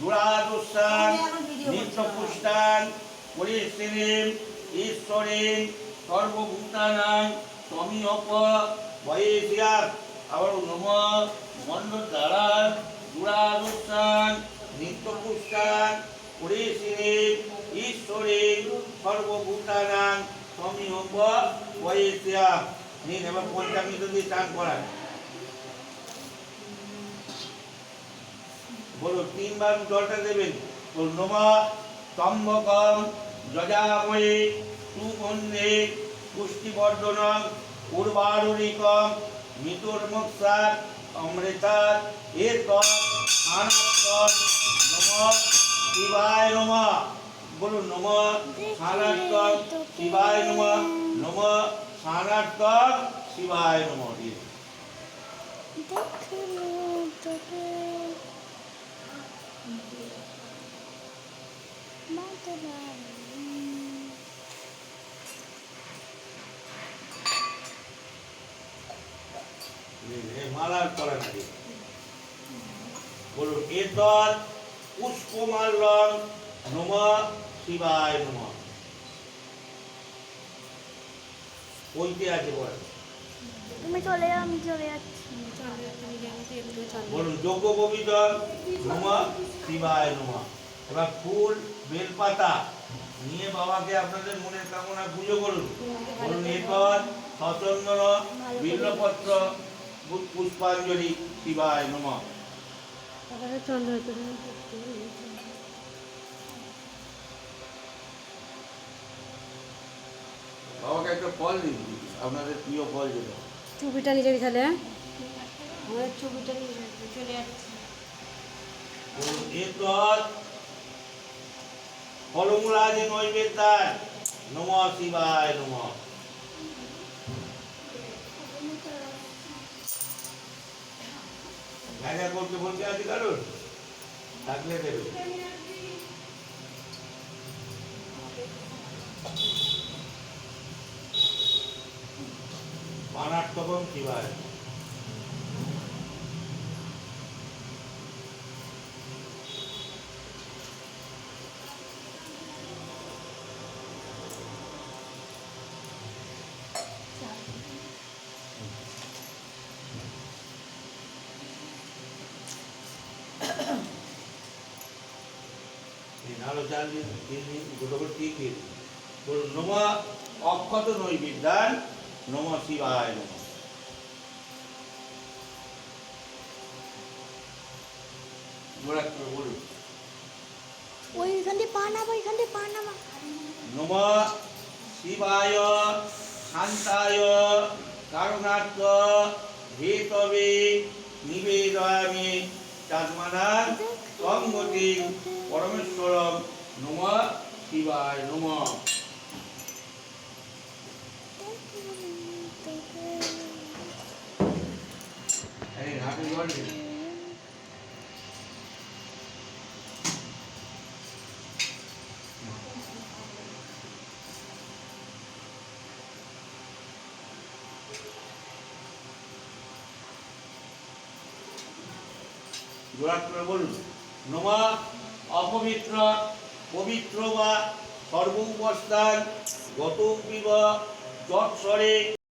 দুরাদুস্থান নিত্যপুষ্টান পরিশ্রীম ঈশ্বরেন সর্বভূতানাং তমিয়প বয়েশিয়াত আবার নম গন্ধদ্বারান দুরাদুস্থান নিত্যপুষ্টান পরিশ্রীম ঈশ্বরেন সর্বভূতানাং তমিয়প বয়েশিয়াত নিন এবার পঞ্চামৃত দিয়ে চান করায় বলো, তিনবার জলটা দেবেন। তো নোমা স্তম্ভকম যজাময়ে সুগন্ধে পুষ্টিবর্ধনম উর্বারুরিকম মৃতুর্মুক্ষাত অমৃতাত এত আনাত্তর নম শিবায় নম। বলুন নম সানাত্তর শিবায় নম। নম সানাত্তর শিবায় নম। মালার করা বলুন নম শিবায় নম। কইতে আছে বলেন তুমি চলে যাও আমি চলে যাচ্ছি। বলুন যোগ্য কবিতর নম শিবায় নম। এবার ফুল বেলপাতা নিয়ে বাবাকে আপনাদের মনের কামনা পুজো করুন। বলুন এরপর সচন্দন বিল্লপত্র পুষ্পাঞ্জলি শিবায় নম। বাবাকে একটা ফল দিন আপনাদের প্রিয় ফল যেটা। চুপিটা নিজে তাহলে হ্যাঁ? আমাদের ছবিটা নিয়ে যাচ্ছি, চলে যাচ্ছি ফলমূলাদি নৈবেদ্যায় নম শিবায় নম। দেখা করতে বলতে আছে কারণ থাকলে দেবে। শিবায় দিন আলো চাল দিন দুটো করে দিন বলুন অক্ষত নৈ বিদ্যান নম শিবায় নম ওইখান পা নামা ওইখান পা নামা নম শিবায় শান্তায় কারণার্থ হেতবে নিবেদয়ামি চাঁদমানার সংগতি পরমেশ্বরম নম শিবায় নম বলুন। নমা অপবিত্র পবিত্র বা সর্ব উপস্থান গত বিব যৎসরে